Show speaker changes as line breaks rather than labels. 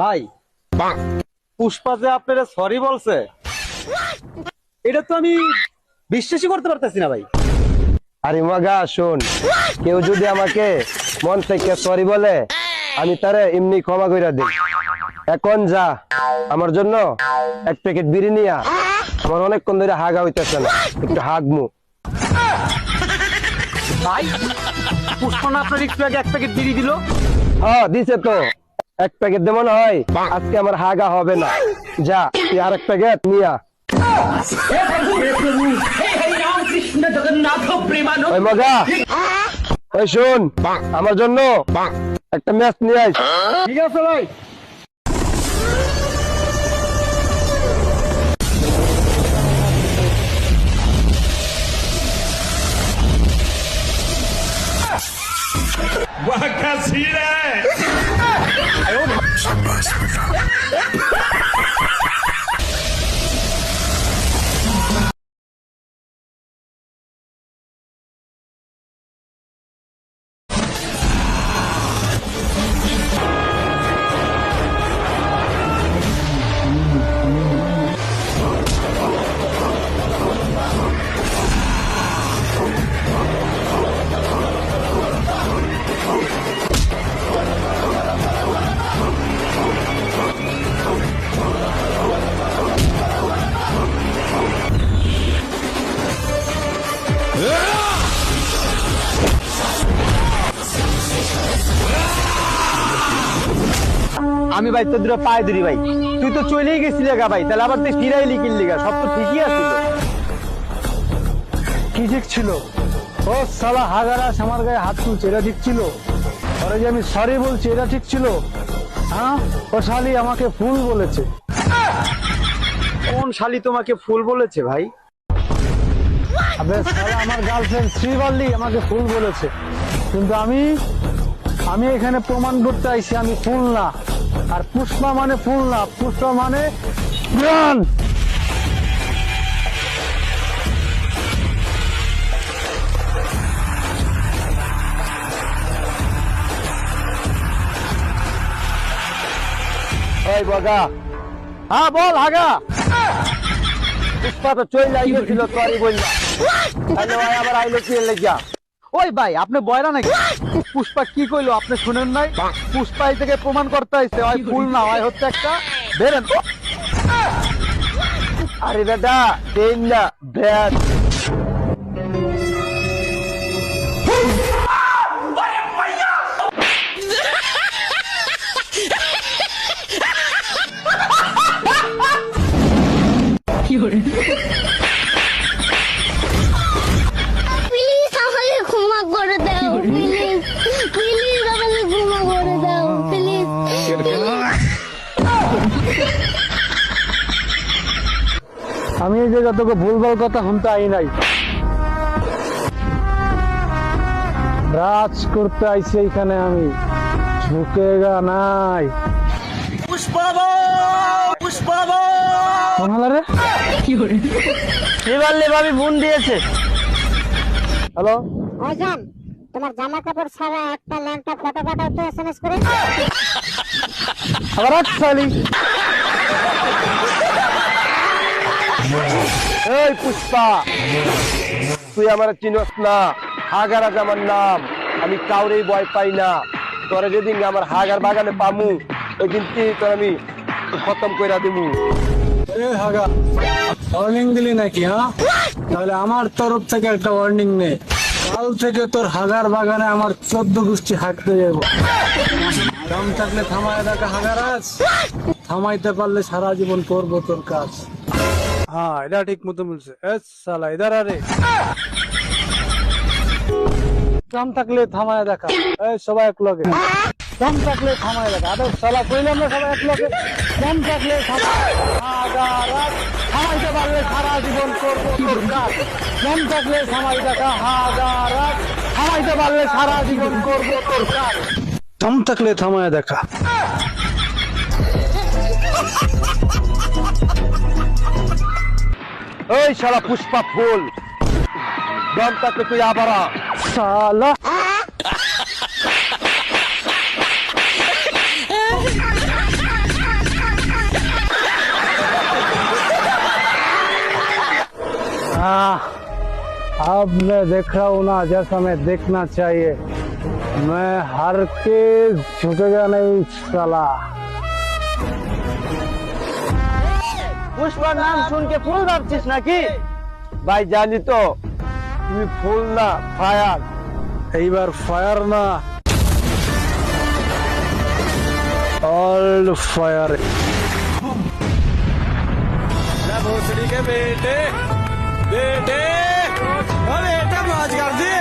ভাই পুষ্পা যে আপনারা সরি বলছে এটা তো আমি বিশ্বাসই করতে পারতেছি না ভাই।
আরে মগা শোন। কেউ যদি আমাকে মন থেকে সরি বলে আমি তারে এমনি ক্ষমা কইরা দিই। এখন যা আমার জন্য এক প্যাকেট বিড়ি নিয়া আমার অনেকক্ষণ ধরে হাগা হইতেছে না একটু হাগমু।
ভাই পুষ্পা না আপনার একটু আগে এক প্যাকেট বিড়ি দিল?
হ্যাঁ দিছে তো। এক প্যাকেট দেবো না হয়। আজকে আমার হাগা হবে না। যা তুই আর এক প্যাকেট নিয়া। ওই ওই শোন আমার জন্য একটা ম্যাচ নিয়ে আইস
ঠিক আছে ভাই। sonra Esmillah. আমি ভাই তোর দুটো পায়ে ধরি ভাই। তুই তো চলেই গেছিলি গা ভাই তাহলে আবার তুই ফিরাইলি কিনলি গা সব তো ঠিকই আছে
কি ঠিক ছিল ও সালা হাগারাস আমার গায়ে হাত তুলছে এটা ঠিক ছিল পরে যে আমি সরি বলছি এটা ঠিক ছিল হ্যাঁ? ও শালি আমাকে ফুল বলেছে।
কোন শালি তোমাকে ফুল বলেছে ভাই?
আবে সালা আমার গার্লফ্রেন্ড শ্রীবাল্লি আমাকে ফুল বলেছে। কিন্তু আমি আমি এখানে প্রমাণ করতে আইছি আমি ফুল না। আর পুষ্পা মানে ফুল না পুষ্পা মানে প্রাণ।
ওই বগা। হ্যাঁ বল হাগা পুষ্পা তো চলে আইছিল সরি বললা আবার আইলো কি লেগিয়া?
ওই ভাই আপনি বয়রা নাকি? পুষ্পা কি কইলো আপনি শুনেন নাই? পুষ্পা থেকে প্রমাণ করতে আইছে ওই ফুল না হয় হচ্ছে একটা বেরেন।
আরে দাদা দেন না ব্যাট
আমি এই জায়গা তোকে ভুলভাল কথা শুনতে আই নাই। রাজ করতে আইছি এখানে আমি। ঝুঁকেগা নাই। কোন হালা রে
ভাবি ফোন দিয়েছে।
হ্যালো?
ভাইজান তোমার জামা কাপড় ছাড়া একটা ল্যাংটা ফটো পাঠাও তো এসএমএস করে।
আবার এক শালি
এই পুষ্পা, তুই আমার চিনস না। হাগারাজ আমার নাম। আমি কাউরেই ভয় পাই না। তোরা যেদিন আমার হাগার বাগানে পামু ওই দিন তুই তোর আমি খতম কইরা দিমু।
হাগা ওয়ার্নিং দিলি নাকি হ্যাঁ? তাহলে আমার তরফ থেকে একটা ওয়ার্নিং নে। কাল থেকে তোর হাগার বাগানে আমার চোদ্দ গোষ্ঠী হাঁটতে যাব। দম থাকলে থামায় দেখা হাগারাজ থামাইতে পারলে সারা জীবন করব তোর কাজ। হ্যাঁ এটা ঠিক মতো বলছে। এ সালা ইধার আরে। দম থাকলে থামায় দেখা। এই, সবাই এক লগে। দম থাকলে থামায় দেখা। আরে সালা, কইলাম না সবাই এক লগে? দম থাকলে থামায় থামাইতে পারলে সারা জীবন করব তোর কাজ। দম থাকলে থামাই দেখা। হাগারাজ থামাইতে পারলে সারা জীবন করব তোর কাজ। দম থাকলে থামায় দেখা।
ওই শালা পুষ্পা ফুল। দম থাকলে तू আবার
शाला अब मैं देख रहा हूँ ना, जैसा मैं देखना चाहिए। मैं हर के झुकेगा नहीं साला
পুষ্পার নাম শুনকে ফুল ভাবছিস নাকি
ভাই জানি তো তুমি ফুল না ফায়ার
এইবার ফায়ার না ऑल फायर
भोसड़ी के बेटे बेटे बेटे मौज कर दे